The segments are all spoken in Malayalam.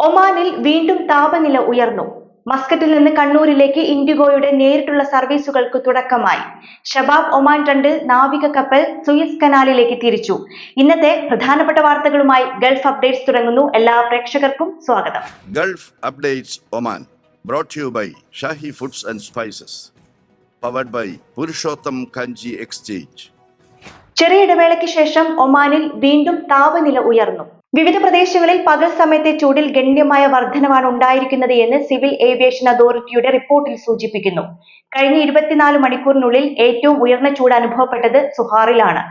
ഒമാനിൽ വീണ്ടും താപനില ഉയർന്നു. മസ്കറ്റിൽ നിന്ന് കണ്ണൂരിലേക്ക് ഇൻഡിഗോയുടെ നേരിട്ടുള്ള സർവീസുകൾക്ക് തുടക്കമായി. ഷബാബ് ഒമാൻ രണ്ട് നാവിക കപ്പൽ സുയസ് കനാലിലേക്ക് തിരിച്ചു. ഇന്നത്തെ പ്രധാനപ്പെട്ട വാർത്തകളുമായി ഗൾഫ് അപ്ഡേറ്റ്സ് തുടങ്ങുന്നു. എല്ലാ പ്രേക്ഷകർക്കും സ്വാഗതം. Gulf updates Oman brought you by Shahi foods and spices powered by Purushottam Kanji exchange. ചെറിയ ഇടവേളയ്ക്ക് ശേഷം ഒമാനിൽ വീണ്ടും താപനില ഉയർന്നു. വിവിധ പ്രദേശങ്ങളിൽ പകൽ സമയത്തെ ചൂടിൽ ഗണ്യമായ വർധനവാണ് ഉണ്ടായിരിക്കുന്നത് എന്ന് സിവിൽ ഏവിയേഷൻ അതോറിറ്റിയുടെ റിപ്പോർട്ടിൽ സൂചിപ്പിക്കുന്നു. കഴിഞ്ഞ ഇരുപത്തിനാല് മണിക്കൂറിനുള്ളിൽ ഏറ്റവും ഉയർന്ന ചൂട് അനുഭവപ്പെട്ടത് സുഹാറിലാണ്.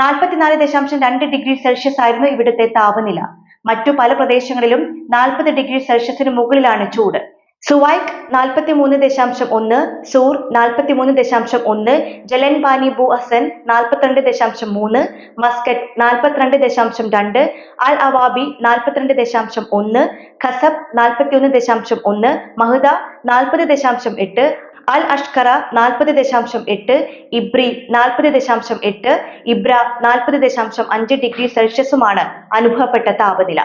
നാൽപ്പത്തിനാല് ദശാംശം രണ്ട് ഡിഗ്രി സെൽഷ്യസ് ആയിരുന്നു ഇവിടുത്തെ താപനില. മറ്റു പല പ്രദേശങ്ങളിലും നാൽപ്പത് ഡിഗ്രി സെൽഷ്യസിന് മുകളിലാണ് ചൂട്. സുവൈക്ക് നാൽപ്പത്തി മൂന്ന് ദശാംശം ഒന്ന് സൂർ നാൽപ്പത്തി മൂന്ന് ദശാംശം ഒന്ന് ജലൻ ബാനി ബു അസൻ നാൽപ്പത്തിരണ്ട് ദശാംശം മൂന്ന് മസ്കറ്റ് നാൽപ്പത്തിരണ്ട് ദശാംശം രണ്ട് അൽ അവാബി നാൽപ്പത്തിരണ്ട് ദശാംശം ഒന്ന് ഖസബ് നാൽപ്പത്തിയൊന്ന് ദശാംശം ഒന്ന് മഹദ നാൽപ്പത് ദശാംശം എട്ട് അൽ അഷ്കറ നാൽപ്പത് ദശാംശം എട്ട് ഇബ്രി നാൽപ്പത് ദശാംശം എട്ട് ഇബ്ര നാൽപ്പത് ദശാംശം അഞ്ച് ഡിഗ്രി സെൽഷ്യസുമാണ് അനുഭവപ്പെട്ട താപനില.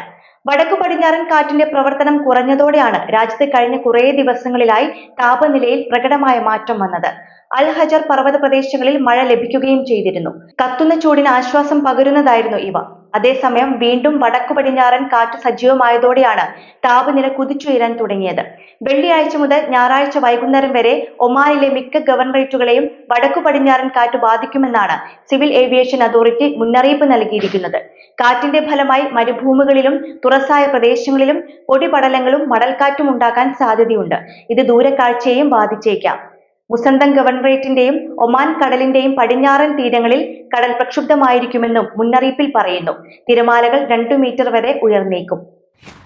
വടക്കു പടിഞ്ഞാറൻ കാറ്റിന്റെ പ്രവർത്തനം കുറഞ്ഞതോടെയാണ് രാജ്യത്ത് കഴിഞ്ഞ കുറേ ദിവസങ്ങളിലായി താപനിലയിൽ പ്രകടമായ മാറ്റം വന്നത്. അൽ ഹജർ പർവത പ്രദേശങ്ങളിൽ മഴ ലഭിക്കുകയും ചെയ്തിരുന്നു. കത്തുന്ന ചൂടിന് ആശ്വാസം പകരുന്നതായിരുന്നു ഇവ. അതേസമയം വീണ്ടും വടക്കു പടിഞ്ഞാറൻ കാറ്റ് സജീവമായതോടെയാണ് താപനില കുതിച്ചുയരാൻ തുടങ്ങിയത്. വെള്ളിയാഴ്ച മുതൽ ഞായറാഴ്ച വൈകുന്നേരം വരെ ഒമാനിലെ മിക്ക ഗവർണറേറ്റുകളെയും വടക്കു പടിഞ്ഞാറൻ കാറ്റ് ബാധിക്കുമെന്നാണ് സിവിൽ ഏവിയേഷൻ അതോറിറ്റി മുന്നറിയിപ്പ് നൽകിയിരിക്കുന്നത്. കാറ്റിന്റെ ഫലമായി മരുഭൂമികളിലും തുറസായ പ്രദേശങ്ങളിലും പൊടിപടലങ്ങളും മടൽക്കാറ്റും ഉണ്ടാകാൻ സാധ്യതയുണ്ട്. ഇത് ദൂരക്കാഴ്ചയെയും ബാധിച്ചേക്കാം. മുസന്തം ഗവർണറേറ്റിന്റെയും ഒമാൻ കടലിന്റെയും പടിഞ്ഞാറൻ തീരങ്ങളിൽ കടൽ പ്രക്ഷുബ്ധമായിരിക്കുമെന്നും മുന്നറിയിപ്പിൽ പറയുന്നു. തിരമാലകൾ രണ്ടു മീറ്റർ വരെ ഉയർന്നേക്കും.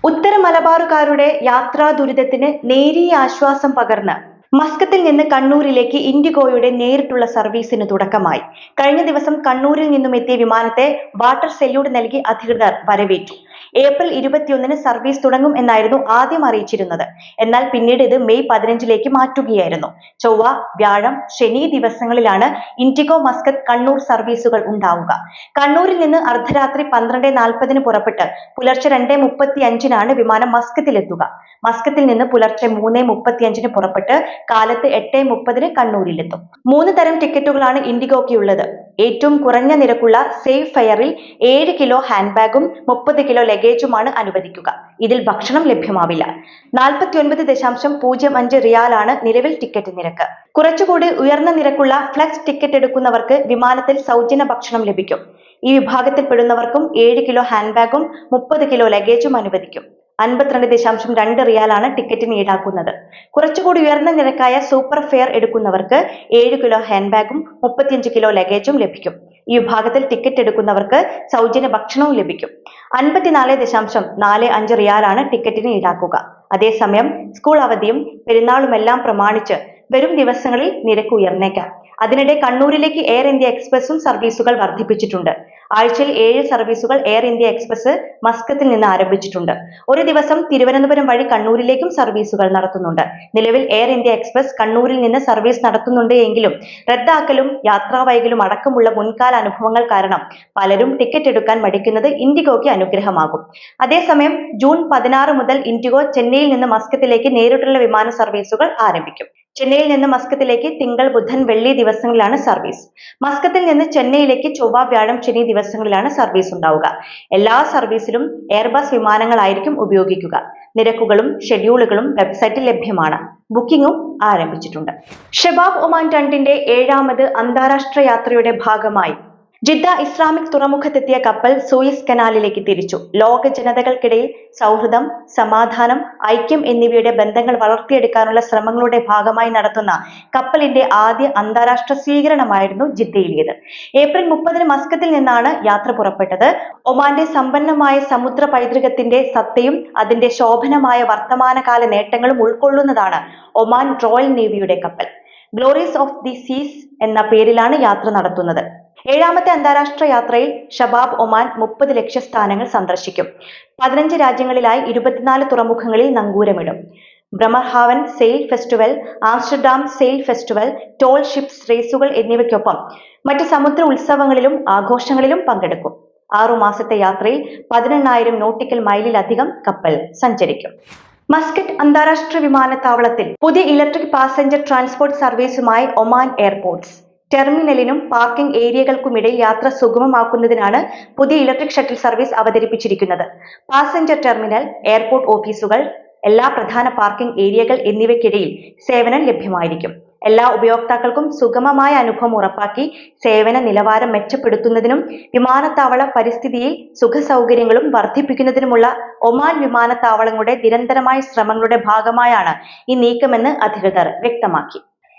ഉത്തര മലബാറുകാരുടെ യാത്രാ ദുരിതത്തിന് നേരിയ ആശ്വാസം പകർന്ന് മസ്കത്തിൽ നിന്ന് കണ്ണൂരിലേക്ക് ഇൻഡിഗോയുടെ നേരിട്ടുള്ള സർവീസിന് തുടക്കമായി. കഴിഞ്ഞ ദിവസം കണ്ണൂരിൽ നിന്നും എത്തിയ വിമാനത്തെ വാട്ടർ സെല്യൂട്ട് നൽകി അധികൃതർ വരവേറ്റു. ഏപ്രിൽ ഇരുപത്തിയൊന്നിന് സർവീസ് തുടങ്ങും എന്നായിരുന്നു ആദ്യം അറിയിച്ചിരുന്നത്. എന്നാൽ പിന്നീട് ഇത് മെയ് പതിനഞ്ചിലേക്ക് മാറ്റുകയായിരുന്നു. ചൊവ്വ വ്യാഴം ശനി ദിവസങ്ങളിലാണ് ഇൻഡിഗോ മസ്കത്ത് കണ്ണൂർ സർവീസുകൾ ഉണ്ടാവുക. കണ്ണൂരിൽ നിന്ന് അർദ്ധരാത്രി പന്ത്രണ്ട് നാൽപ്പതിന് പുറപ്പെട്ട് പുലർച്ചെ രണ്ട് മുപ്പത്തി അഞ്ചിനാണ് വിമാനം മസ്കത്തിലെത്തുക മസ്കത്തിൽ നിന്ന് പുലർച്ചെ മൂന്ന് മുപ്പത്തി അഞ്ചിന് പുറപ്പെട്ട് കാലത്ത് എട്ട് മുപ്പതിന് കണ്ണൂരിലെത്തും. മൂന്ന് തരം ടിക്കറ്റുകളാണ് ഇൻഡിഗോയ്ക്കുള്ളത്. ഏറ്റവും കുറഞ്ഞ നിരക്കുള്ള സേഫ് ഫയറിൽ ഏഴ് കിലോ ഹാൻഡ് ബാഗും മുപ്പത് കിലോ ലഗേജുമാണ് അനുവദിക്കുക. ഇതിൽ ഭക്ഷണം ലഭ്യമാവില്ല. നാൽപ്പത്തിയൊൻപത് ദശാംശം പൂജ്യം അഞ്ച് റിയാലാണ് നിലവിൽ ടിക്കറ്റ് നിരക്ക്. കുറച്ചുകൂടി ഉയർന്ന നിരക്കുള്ള ഫ്ലക്സ് ടിക്കറ്റ് എടുക്കുന്നവർക്ക് വിമാനത്തിൽ സൗജന്യ ഭക്ഷണം ലഭിക്കും. ഈ വിഭാഗത്തിൽപ്പെടുന്നവർക്കും ഏഴ് കിലോ ഹാൻഡ് ബാഗും മുപ്പത് കിലോ ലഗേജും അനുവദിക്കും. അൻപത്തിരണ്ട് ദശാംശം രണ്ട് റിയാലാണ് ടിക്കറ്റിന് ഈടാക്കുന്നത്. കുറച്ചുകൂടി ഉയർന്ന നിരക്കായ സൂപ്പർ ഫെയർ എടുക്കുന്നവർക്ക് ഏഴ് കിലോ ഹാൻഡ് ബാഗും മുപ്പത്തിയഞ്ച് കിലോ ലഗേജും ലഭിക്കും. ഈ വിഭാഗത്തിൽ ടിക്കറ്റ് എടുക്കുന്നവർക്ക് സൗജന്യ ഭക്ഷണവും ലഭിക്കും. അൻപത്തിനാല് ദശാംശം നാല് അഞ്ച് റിയാലാണ് ടിക്കറ്റിന് ഈടാക്കുക. അതേസമയം സ്കൂൾ അവധിയും പെരുന്നാളുമെല്ലാം പ്രമാണിച്ച് വരും ദിവസങ്ങളിൽ നിരക്ക് ഉയർന്നേക്കാം. അതിനിടെ കണ്ണൂരിലേക്ക് എയർ ഇന്ത്യ എക്സ്പ്രസും സർവീസുകൾ വർദ്ധിപ്പിച്ചിട്ടുണ്ട്. ആഴ്ചയിൽ ഏഴ് സർവീസുകൾ എയർ ഇന്ത്യ എക്സ്പ്രസ് മസ്കത്തിൽ നിന്ന് ആരംഭിച്ചിട്ടുണ്ട്. ഒരു ദിവസം തിരുവനന്തപുരം വഴി കണ്ണൂരിലേക്കും സർവീസുകൾ നടത്തുന്നുണ്ട്. നിലവിൽ എയർ ഇന്ത്യ എക്സ്പ്രസ് കണ്ണൂരിൽ നിന്ന് സർവീസ് നടത്തുന്നുണ്ട് എങ്കിലും റദ്ദാക്കലും യാത്രാവൈകലും അടക്കമുള്ള മുൻകാല അനുഭവങ്ങൾ കാരണം പലരും ടിക്കറ്റ് എടുക്കാൻ മടിക്കുന്നത് ഇൻഡിഗോയ്ക്ക് അനുഗ്രഹമാകും. അതേസമയം ജൂൺ പതിനാറ് മുതൽ ഇൻഡിഗോ ചെന്നൈയിൽ നിന്ന് മസ്കത്തിലേക്ക് നേരിട്ടുള്ള വിമാന സർവീസുകൾ ആരംഭിക്കും. ചെന്നൈയിൽ നിന്ന് മസ്കത്തിലേക്ക് തിങ്കൾ ബുധൻ വെള്ളി ദിവസങ്ങളിലാണ് സർവീസ്. മസ്കത്തിൽ നിന്ന് ചെന്നൈയിലേക്ക് ചൊവ്വ വ്യാഴം ശനി ദിവസങ്ങളിലാണ് സർവീസ് ഉണ്ടാവുക. എല്ലാ സർവീസിലും എയർബസ് വിമാനങ്ങളായിരിക്കും ഉപയോഗിക്കുക. നിരക്കുകളും ഷെഡ്യൂളുകളും വെബ്സൈറ്റിൽ ലഭ്യമാണ്. ബുക്കിംഗും ആരംഭിച്ചിട്ടുണ്ട്. ഷബാബ് ഒമാൻ രണ്ടിന്റെ ഏഴാമത് അന്താരാഷ്ട്ര യാത്രയുടെ ഭാഗമായി ജിദ്ദ ഇസ്ലാമിക് തുറമുഖത്തെത്തിയ കപ്പൽ സൂയിസ് കനാലിലേക്ക് തിരിച്ചു. ലോക ജനതകൾക്കിടയിൽ സൗഹൃദം സമാധാനം ഐക്യം എന്നിവയുടെ ബന്ധങ്ങൾ വളർത്തിയെടുക്കാനുള്ള ശ്രമങ്ങളുടെ ഭാഗമായി നടത്തുന്ന കപ്പലിന്റെ ആദ്യ അന്താരാഷ്ട്ര സ്വീകരണമായിരുന്നു ജിദ്ദയിലേത്. ഏപ്രിൽ മുപ്പതിന് മസ്കത്തിൽ നിന്നാണ് യാത്ര പുറപ്പെട്ടത്. ഒമാന്റെ സമ്പന്നമായ സമുദ്ര പൈതൃകത്തിന്റെ സത്തയും അതിന്റെ ശോഭനമായ വർത്തമാനകാല നേട്ടങ്ങളും ഉൾക്കൊള്ളുന്നതാണ് ഒമാൻ റോയൽ നേവിയുടെ കപ്പൽ. ഗ്ലോറീസ് ഓഫ് ദി സീസ് എന്ന പേരിലാണ് യാത്ര നടത്തുന്നത്. ഏഴാമത്തെ അന്താരാഷ്ട്ര യാത്രയിൽ ഷബാബ് ഒമാൻ മുപ്പത് ലക്ഷ്യസ്ഥാനങ്ങൾ സന്ദർശിക്കും. പതിനഞ്ച് രാജ്യങ്ങളിലായി ഇരുപത്തിനാല് തുറമുഖങ്ങളിൽ നങ്കൂരമിടും. Bremerhaven sail festival Amsterdam sail festival tall ships റേസുകൾ എന്നിവയ്ക്കൊപ്പം മറ്റ് സമുദ്ര ഉത്സവങ്ങളിലും ആഘോഷങ്ങളിലും പങ്കെടുക്കും. ആറു മാസത്തെ യാത്രയിൽ പതിനെണ്ണായിരം നോട്ടിക്കൽ മൈലിലധികം കപ്പൽ സഞ്ചരിക്കും. മസ്കറ്റ് അന്താരാഷ്ട്ര വിമാനത്താവളത്തിൽ പുതിയ ഇലക്ട്രിക് പാസഞ്ചർ ട്രാൻസ്പോർട്ട് സർവീസുമായി ഒമാൻ എയർപോർട്ട്സ്. ടെർമിനലിനും പാർക്കിംഗ് ഏരിയകൾക്കുമിടയിൽ യാത്ര സുഗമമാക്കുന്നതിനാണ് പുതിയ ഇലക്ട്രിക് ഷട്ടിൽ സർവീസ് അവതരിപ്പിച്ചിരിക്കുന്നത്. പാസഞ്ചർ ടെർമിനൽ എയർപോർട്ട് ഓഫീസുകൾ എല്ലാ പ്രധാന പാർക്കിംഗ് ഏരിയകൾ എന്നിവയ്ക്കിടയിൽ സേവനം ലഭ്യമായിരിക്കും. എല്ലാ ഉപയോക്താക്കൾക്കും സുഗമമായ അനുഭവം ഉറപ്പാക്കി സേവന നിലവാരം മെച്ചപ്പെടുത്തുന്നതിനും വിമാനത്താവള പരിസ്ഥിതിയിൽ സുഖസൗകര്യങ്ങളും വർദ്ധിപ്പിക്കുന്നതിനുമുള്ള ഒമാൻ വിമാനത്താവളങ്ങളുടെ നിരന്തരമായ ശ്രമങ്ങളുടെ ഭാഗമായാണ് ഈ നീക്കമെന്ന് അധികൃതർ വ്യക്തമാക്കി.